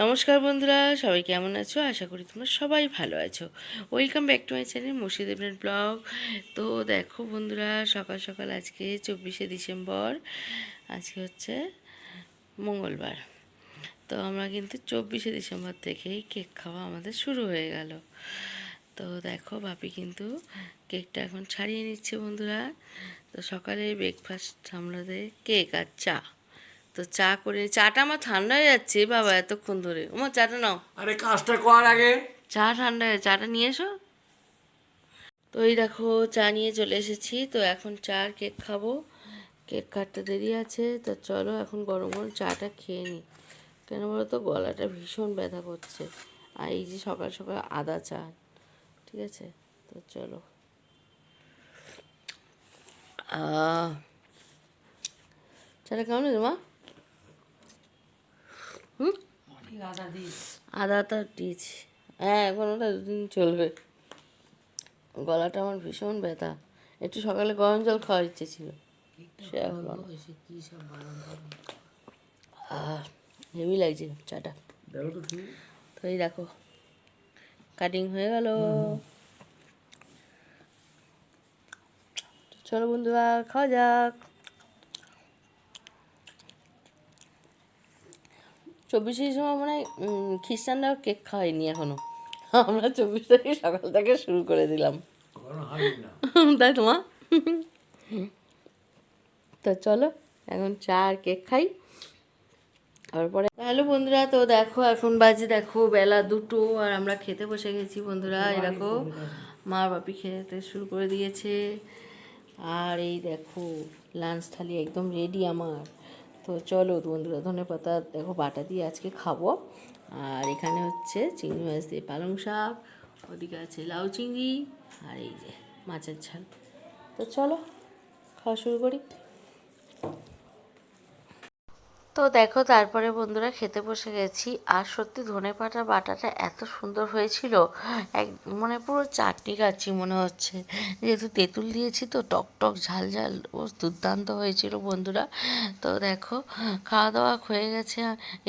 নমস্কার বন্ধুরা, সবাই কেমন আছো? আশা করি তোমরা সবাই ভালো আছো। Welcome back to my channel Murshid ইবনের blog. তো দেখো বন্ধুরা, সকাল সকাল আজকে চব্বিশে ডিসেম্বর, আজকে হচ্ছে মঙ্গলবার। তো আমরা কিন্তু চব্বিশে ডিসেম্বর থেকেই কেক খাওয়া আমাদের শুরু হয়ে গেল। তো দেখো বাপি কিন্তু কেকটা এখন ছাড়িয়ে নিচ্ছে বন্ধুরা। তো সকালে ব্রেকফাস্ট আমাদের কেক আর চা। তো চা করে চাটা আমার ঠান্ডা হয়ে যাচ্ছে বাবা এতক্ষণ ধরে। আমার চাটা নাও। আরে কাজটা করার আগে। চা ঠান্ডা হয়ে চাটা নিয়ে এসো। তো এই দেখো চা নিয়ে চলে এসেছি। তো এখন চা আর কেক খাব। কেক কাটতে দেরি আছে তো চলো এখন গরম গরম চাটা খেয়ে নিই। কেন বলো তো গলাটা ভীষণ ব্যথা করছে। আর এই যে সকাল সকাল আদা চা ঠিক আছে? তো চলো। চাটা কেমন মা? হুম আদা তো দিয়েছি হ্যাঁ এখন ওটা দুদিন চলবে। গলাটা আমার ভীষণ ব্যথা। একটু সকালে গরম জল খাওয়ার ইচ্ছে ছিল। সে এখন। হেভি লাগছে চাটা। তো এই দেখো কাটিং হয়ে গেল। চলো বন্ধুরা খাওয়া যাক। চব্বিশে সময় মানে খ্রিস্টানরাও কেক খাওয়ায়নি এখনও। আমরা চব্বিশ তারিখে সকাল থেকে শুরু করে দিলাম। তাই তোমা? তো চলো এখন চা আর কেক খাই। তারপরে হ্যালো বন্ধুরা তো দেখো এখন বাজে দেখো বেলা দুটো আর আমরা খেতে বসে গেছি বন্ধুরা এই দেখো মা বাপি খেতে শুরু করে দিয়েছে। আর এই দেখো লাঞ্চ থালি একদম রেডি আমার। তো চলো বন্ধুরা, ধনে পাতা দেখো, বাটা দিয়ে আজকে খাব। আর এখানে হচ্ছে চিংড়ি মাছ দিয়ে পালং শাক, ওদিকে আছে লাউ চিংড়ি, আর এই যে মাছের ঝাল। তো চলো, খাওয়া শুরু করি। তো দেখো তারপরে বন্ধুরা খেতে বসে গেছি। আর সত্যি ধনে পাতা বাটাটা এত সুন্দর হয়েছিল। এক মানে পুরো চাটনি খাচ্ছি মনে হচ্ছে। যেহেতু তেঁতুল দিয়েছি তো টক টক ঝাল ঝাল ও দুর্দান্ত হয়েছিল বন্ধুরা। তো দেখো খাওয়া দাওয়া হয়ে গেছে।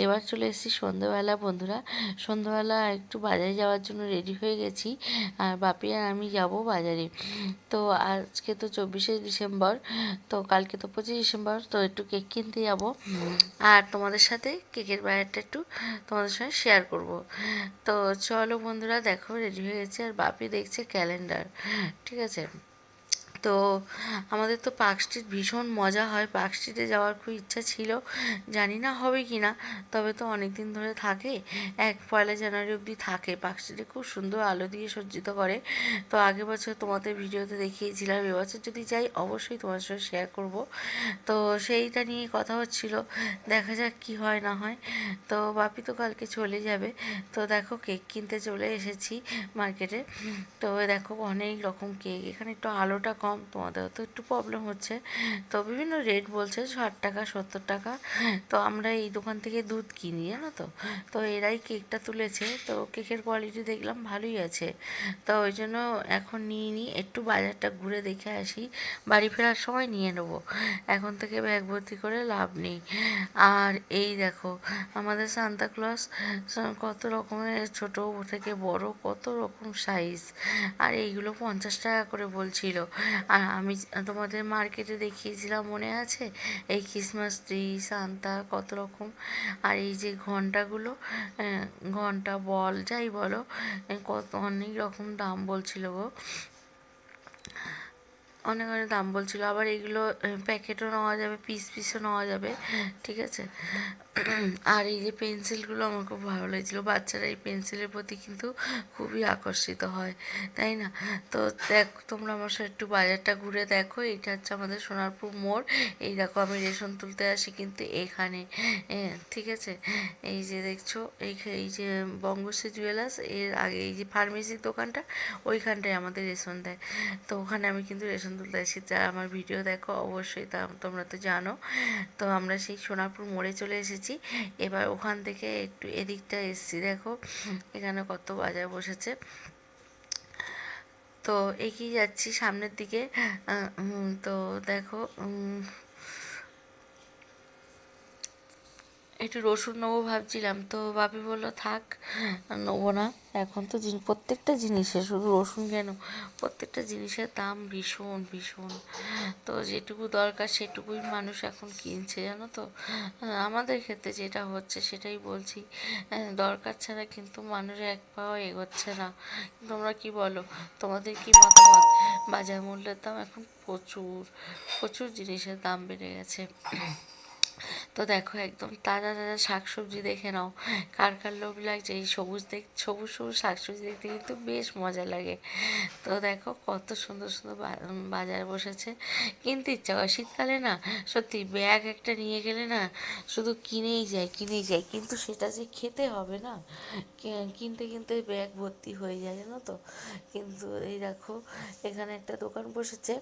এবার চলে এসেছি সন্ধ্যেবেলা বন্ধুরা। সন্ধ্যেবেলা একটু বাজারে যাওয়ার জন্য রেডি হয়ে গেছি। আর বাপি আর আমি যাব বাজারে। তো আজকে তো চব্বিশে ডিসেম্বর। তো কালকে তো পঁচিশে ডিসেম্বর। তো একটু কেক কিনতে যাব। আর তোমাদের সাথে কেকের বাইরেটা একটু তোমাদের সঙ্গে শেয়ার করব। তো চলো বন্ধুরা, দেখো রেডি হয়ে গেছে আর বাপি দেখছে ক্যালেন্ডার ঠিক আছে? তো আমাদের তো পার্ক স্ট্রিট ভীষণ মজা হয়। পার্ক স্ট্রিটে যাওয়ার খুব ইচ্ছা ছিল। জানি না হবে কি না তবে তো অনেক দিন ধরে থাকে। এক পয়লা জানুয়ারি অবধি থাকে। পার্ক স্ট্রিটে খুব সুন্দর আলো দিয়ে সজ্জিত করে। তো আগের বছর তোমাদের ভিডিওতে দেখিয়েছিলাম এবছর যদি যাই অবশ্যই তোমার সঙ্গে শেয়ার করব। তো সেইটা নিয়ে কথা হচ্ছিল। দেখা যাক কি হয় না হয়। তো বাপি তো কালকে চলে যাবে। তো দেখো কেক কিনতে চলে এসেছি মার্কেটে। তো দেখো অনেক রকম কেক। এখানে একটু আলোটা কম তোমাদের তো একটু প্রবলেম হচ্ছে। তো বিভিন্ন রেট বলছে ষাট টাকা, সত্তর টাকা। তো আমরা এই দোকান থেকে দুধ কিনি, জানো তো? তো এরাই কেকটা তুলেছে। তো কেকের কোয়ালিটি দেখলাম ভালোই আছে। তো ওই জন্য এখন নিয়ে নিই। একটু বাজারটা ঘুরে দেখে আসি। বাড়ি ফেরার সময় নিয়ে নেব। এখন থেকে ব্যাগ ভর্তি করে লাভ নেই। আর এই দেখো, আমাদের সান্তাক্লজ কত রকমের ছোট থেকে বড়, কত রকম সাইজ আর এইগুলো পঞ্চাশ টাকা করে বলছিল। আর আমি তোমাদের মার্কেটে দেখিয়েছিলাম, মনে আছে? এই ক্রিসমাস ট্রি সান্তা কত রকম। আর এই যে ঘন্টাগুলো ঘণ্টা, বল, যাই বলো কত, অনেক রকম দাম বলছিল গো। অনেক অনেক দাম বলছিল। আবার এগুলো প্যাকেটও নেওয়া যাবে পিস পিসও নেওয়া যাবে, ঠিক আছে? আর এই যে পেন্সিলগুলো আমার খুব ভালো লেগেছিলো। বাচ্চারা এই পেন্সিলের প্রতি কিন্তু খুবই আকর্ষিত হয়, তাই না? তো দেখ, তোমরা আমার সাথে একটু বাজারটা ঘুরে দেখো। এইটা হচ্ছে আমাদের সোনারপুর মোড়। এই দেখো, আমি রেশন তুলতে আসি কিন্তু এখানে। ঠিক আছে? এই যে দেখছ, এই এই যে বঙ্গশ্রী জুয়েলার্স, এর আগে এই যে ফার্মেসির দোকানটা, ওইখানটায় আমাদের রেশন দেয়। তো ওখানে আমি কিন্তু রেশন তুলতে আসি। যারা আমার ভিডিও দেখো, অবশ্যই তা তোমরা তো জানো। তো আমরা সেই সোনারপুর মোড়ে চলে এসেছি। এবার ওখান থেকে একটু এদিকটা এসছি দেখো। এখানে কত বাজার বসেছে। তো এগিয়ে যাচ্ছি সামনের দিকে। তো দেখো একটু রসুন নেব ভাবছিলাম, তো বাপি বলল, থাক নেব না। এখন তো প্রত্যেকটা জিনিসে শুধু রসুন কেন? প্রত্যেকটা জিনিসের দাম ভীষণ ভীষণ। তো যেটুকু দরকার সেটুকুই মানুষ এখন কিনছে, জানো তো? আমাদের ক্ষেত্রে যেটা হচ্ছে সেটাই বলছি দরকার ছাড়া কিন্তু মানুষ এক পাও এগোচ্ছে না। তোমরা কি বলো? তোমাদের কি মতামত? বাজার মূল্যের দাম এখন প্রচুর প্রচুর জিনিসের দাম বেড়ে গেছে। তো দেখো একদম তাজা তাজা শাকসবজি দেখে নাও। কার কার লোভ লাগছে? এই সবুজ দেখ, সবুজ সবুজ শাকসবজি দেখতে কিন্তু বেশ মজা লাগে। তো দেখো কত সুন্দর সুন্দর বাজার বসেছে। কিনতে ইচ্ছা করে। শীতকালে না, সত্যি ব্যাগ একটা নিয়ে গেলে না, শুধু কিনেই যায় কিনেই যায়। কিন্তু সেটা যে খেতে হবে না কিনতে কিনতে ব্যাগ ভর্তি হয়ে যায়, জানো তো? কিন্তু এই দেখো, এখানে একটা দোকান বসেছে।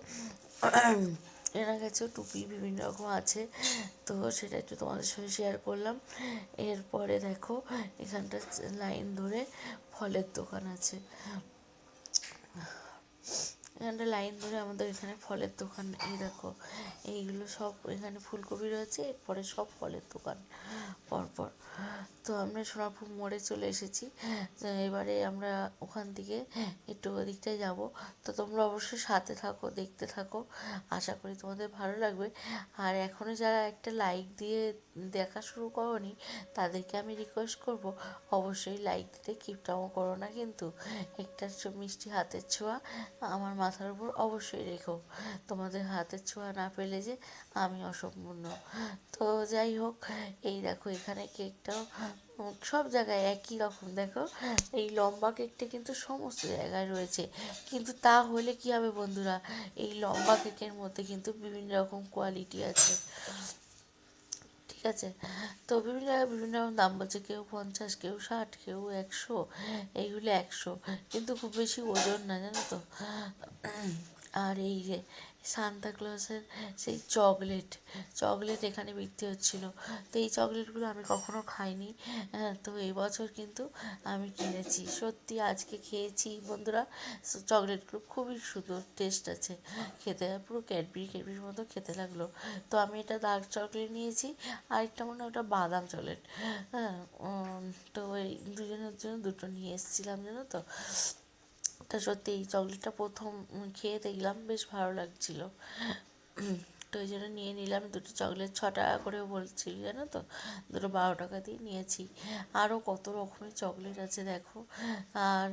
এনার কাছেও টুপি বিভিন্ন রকম আছে। তো সেটা একটু তোমাদের সঙ্গে শেয়ার করলাম। এরপরে দেখো, এখানটা লাইন ধরে ফলের দোকান আছে। এখানটা লাইন ধরে আমাদের এখানে ফলের দোকান, এই দেখো, এইগুলো সব এখানে ফুলকপি রয়েছে, এরপরে সব ফলের দোকান, পরপর। তো আমরা সোনারপুর মোড়ে চলে এসেছি এবারে আমরা ওখান থেকে একটু ওদিকটায় যাব। তো তোমরা অবশ্যই সাথে থাকো, দেখতে থাকো, আশা করি তোমাদের ভালো লাগবে। আর এখনও যারা একটা লাইক দিয়ে দেখা শুরু করনি, তাদেরকে আমি রিকোয়েস্ট করব, অবশ্যই লাইক দিতে কিপটাও করো না কিন্তু। একটা মিষ্টি হাতের ছোঁয়া আমার মাথার উপর অবশ্যই রেখো। তোমাদের হাতের ছোঁয়া না পেলে যে আমি অসম্পূর্ণ। তো যাই হোক, এই দেখো এখানে কেকটাও সব জায়গায় একই রকম। দেখো, এই লম্বা কেকটা কিন্তু সমস্ত জায়গায় রয়েছে। কিন্তু তা হলে কি হবে বন্ধুরা? এই লম্বা কেকের মধ্যে কিন্তু বিভিন্ন রকম কোয়ালিটি আছে। ঠিক আছে? তো বিভিন্ন জায়গায় বিভিন্ন রকম দাম বলছে, কেউ পঞ্চাশ, কেউ ষাট, কেউ একশো, এইগুলো একশো। কিন্তু খুব বেশি ওজন না, জানো তো? আর এই যে সান্তাক্লজের সেই চকলেট চকলেট এখানে বিক্রি হচ্ছিল। তো এই চকলেটগুলো আমি কখনো খাইনি। হ্যাঁ, তো এই বছর কিন্তু আমি কিনেছি। সত্যি আজকে খেয়েছি বন্ধুরা। চকলেটগুলো খুবই সুন্দর টেস্ট আছে। খেতে পুরো ক্যাডবেরি ক্যাডবেরির মতো খেতে লাগল। তো আমি এটা ডার্ক চকলেট নিয়েছি। আরেকটা মনে ওটা বাদাম চকলেট হ্যাঁ তো এই দুজনের জন্য দুটো নিয়ে এসেছিলাম জানো তো? তা সত্যি এই চকলেটটা প্রথম খেয়ে দেখলাম বেশ ভালো লাগছিল। তো ওই জন্য নিয়ে নিলাম দুটো চকলেট ছ টাকা করেও বলছিল জানো তো? দুটো বারো টাকা দিয়ে নিয়েছি। আরও কত রকমের চকলেট আছে দেখো। আর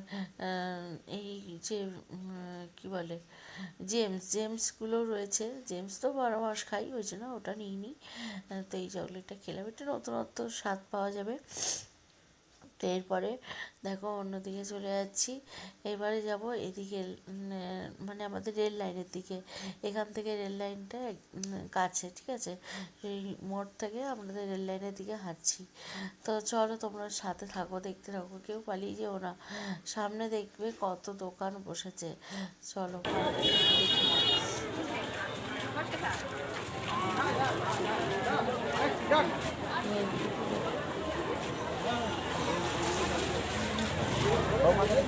এই যে কি বলে? জেমস জেমসগুলো রয়েছে। জেমস তো বারো মাস খাই ওই জন্য ওটা নিইনি। আহ, তো এই চকলেটটা খেলাম। একটু নতুনত্ব স্বাদ পাওয়া যাবে। তো এরপরে দেখো অন্যদিকে চলে যাচ্ছি। এবারে যাব এদিকে মানে আমাদের রেল লাইনের দিকে। এখান থেকে রেল লাইনটা কাছে, ঠিক আছে? এই মোড় থেকে আমাদের রেল লাইনের দিকে হাঁটছি। তো চলো তোমরা সাথে থাকো, দেখতে থাকো, কেউ পালিয়ে যেও না। সামনে দেখবে কত দোকান বসেছে। চলো যাব। হ্যাঁ বলছি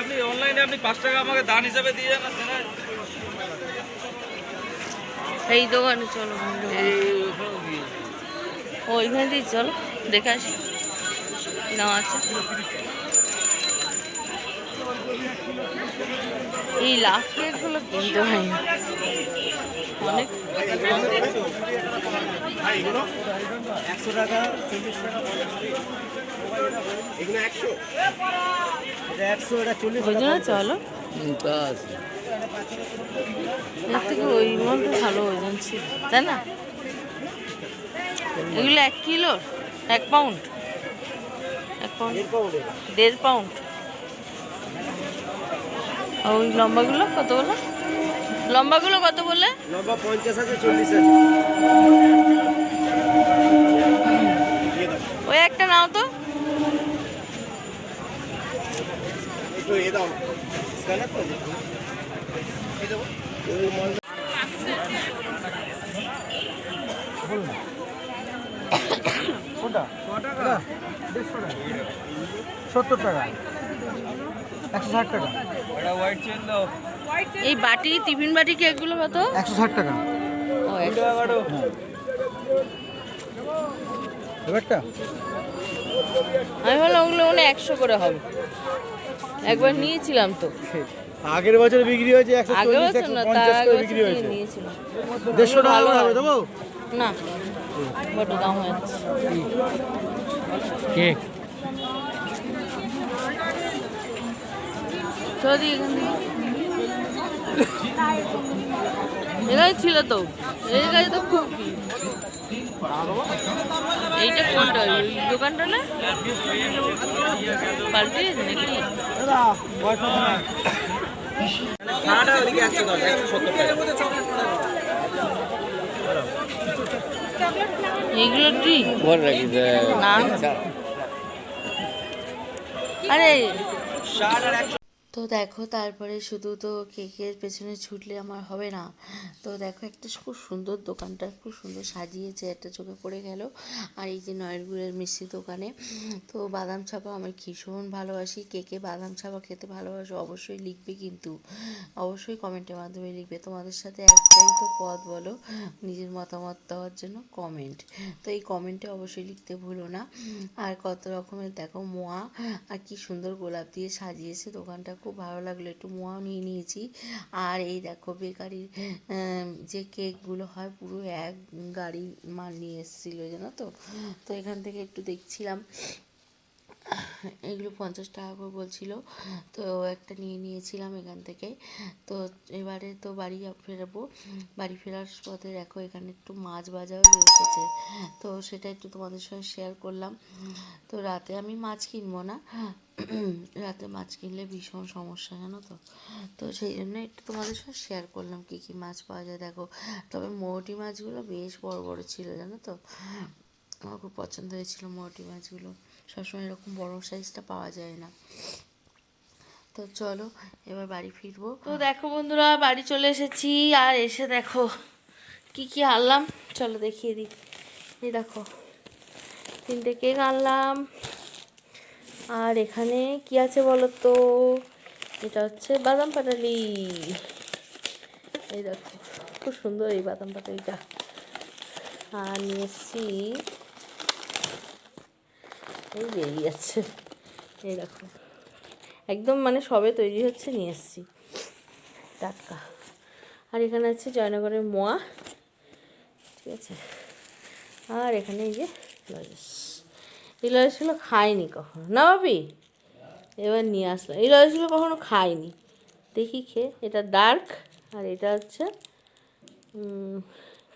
আপনি অনলাইনে আপনি পাঁচ টাকা আমাকে দান হিসাবে দিয়ে যান এই দোকানে চলো ওইখানে দিয়ে চলো, দেখে আসি। না আছে। এই লাভ কেকগুলো কিনতে হয় না। একশো টাকা চল্লিশ টাকা এগুলো একশো। এটা একশো এটা চল্লিশ ওই চলো। এর থেকে ওই ভালো ওজন ছিল তাই না? এগুলো এক কিলো এক পাউন্ড। এক পাউন্ড। দেড় পাউন্ড আর ওই লম্বাগুলো কত বলো লম্বাগুলো কত বললে? লম্বা পঞ্চাশ আছে চল্লিশ আছে। এটা? নাও তো। সত্তর টাকা। একশো ষাট টাকা। এই বাটি টিফিন বাটি কেকগুলো কত একশো ষাট টাকা। ও একশো। আমি ভাবলাম ওগুলো মনে একশো করে হবে। একবার নিয়েছিলাম তো। আগের বছর বিক্রি হয়েছে একশো চল্লিশ বছর একশো না পঞ্চাশ করে আগে বিক্রি হয়েছে। নিয়েছিলাম। দেড়শো টাকা করে হবে দেবো না বড্ড দাম হয়ে যাচ্ছে। কেক যদি এখানে ছিল তো। এই গাড়ি তো খুব। এইটা কোনটা? ওই দোকানটা না? পাল্টে নাকি? এইগুলো কি? ঘরে রাখি না আরে তো দেখো তারপরে শুধু তো কেকের পেছনে ছুটলে আমার হবে না। তো দেখো একটা খুব সুন্দর দোকানটা, খুব সুন্দর সাজিয়েছে, একটা চোখে পড়ে গেল। আর এই যে নয়নগুড়ের মিষ্টি দোকানে, তো বাদাম ছাপা আমি ভীষণ ভালোবাসি। কেকে বাদাম ছাপা খেতে ভালোবাসো অবশ্যই লিখবে কিন্তু, অবশ্যই কমেন্টের মাধ্যমে লিখবে। তোমাদের সাথে একটাই তো পথ বলো, নিজের মতামত দেওয়ার জন্য কমেন্ট তো এই কমেন্টে অবশ্যই লিখতে ভুলো না। আর কত রকমের দেখো মোয়া, আর কি সুন্দর গোলাপ দিয়ে সাজিয়েছে দোকানটা। খুব ভালো লাগল, একটু মোয়াও নিয়ে নিয়েছি। আর এই দেখো বেকারির যে কেকগুলো হয়, পুরো এক গাড়ি মাল নিয়ে এসেছিল, জানো তো? তো এখান থেকে একটু দেখছিলাম। এগুলো পঞ্চাশ টাকা করে বলছিল। তো একটা নিয়ে নিয়েছিলাম এখান থেকে। তো এবারে তো বাড়ি ফেরাবো। বাড়ি ফেরার পথে দেখো এখানে একটু মাছ বাজারও এসেছে। তো সেটা একটু তোমাদের সঙ্গে শেয়ার করলাম। তো রাতে আমি মাছ কিনবো না? রাতে মাছ কিনলে ভীষণ সমস্যা, জানো তো? তো সেই জন্য একটু তোমাদের সঙ্গে শেয়ার করলাম কী কী মাছ পাওয়া যায়। দেখো, তবে মোটি মাছগুলো বেশ বড় বড় ছিল, জানো তো? আমার খুব পছন্দ হয়েছিল মোটি মাছগুলো। সবসময় এরকম বড় সাইজটা পাওয়া যায় না। তো চলো, এবার বাড়ি ফিরবো। তো দেখো বন্ধুরা, বাড়ি চলে এসেছি। আর এসে দেখো, কি কি আনলাম। চলো দেখিয়ে দিই। এই দেখো, তিনটে কেক আনলাম। আর এখানে কি আছে বলো তো এটা হচ্ছে বাদাম পাটালি। এই দেখো, খুব সুন্দর এই বাদাম পাটালিটা। আর নিয়ে এসছি এই বেরিয়ে যাচ্ছে এই দেখো। একদম মানে সবে তৈরি হচ্ছে, নিয়ে এসছি। টাটকা। আর এখানে আছে জয়নগরের মোয়া। ঠিক আছে? আর এখানে এই যে লজেস। এই লজেসগুলো খাইনি কখনো। না ভাবি? এবার নিয়ে আসলাম। এই লজেসগুলো কখনো খাইনি। দেখি খেয়ে। এটা ডার্ক। আর এটা হচ্ছে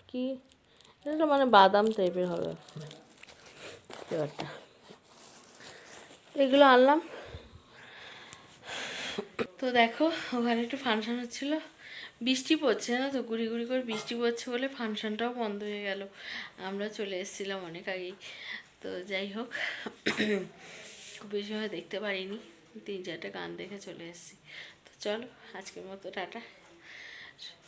কি? এটা মানে বাদাম টাইপের হবে। ফ্লেভারটা এগুলো আনলাম। তো দেখো, ওখানে একটু ফাংশন হচ্ছিল। বৃষ্টি পড়ছে না তো? গুড়ি গুড়ি করে বৃষ্টি পড়ছে বলে ফাংশনটাও বন্ধ হয়ে গেল। আমরা চলে এসেছিলাম অনেক আগেই। তো যাই হোক, খুব বেশি দেখতে পারিনি। তিন চারটে গান দেখে চলে এসেছি। তো চলো, আজকের মতো টাটা।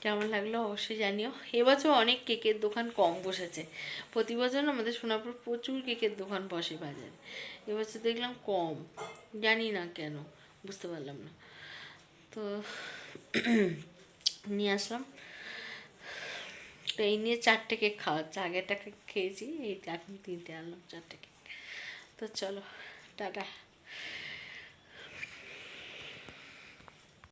কেমন লাগল অবশ্যই জানিও। এবছর অনেক কেকের দোকান কম বসেছে। প্রতি বছর আমাদের সোনাপুর প্রচুর কেকের দোকান বসে বাজারে। এবছর দেখলাম কম। জানি না কেন, বুঝতে পারলাম না। তো নিয়ে আসলাম। তো এই নিয়ে চারটে কেক খাওয়াচ্ছে আগেরটা কেক খেয়েছি, এই এখন তিনটে আনলাম, চারটে কেক। তো চলো, টাটা।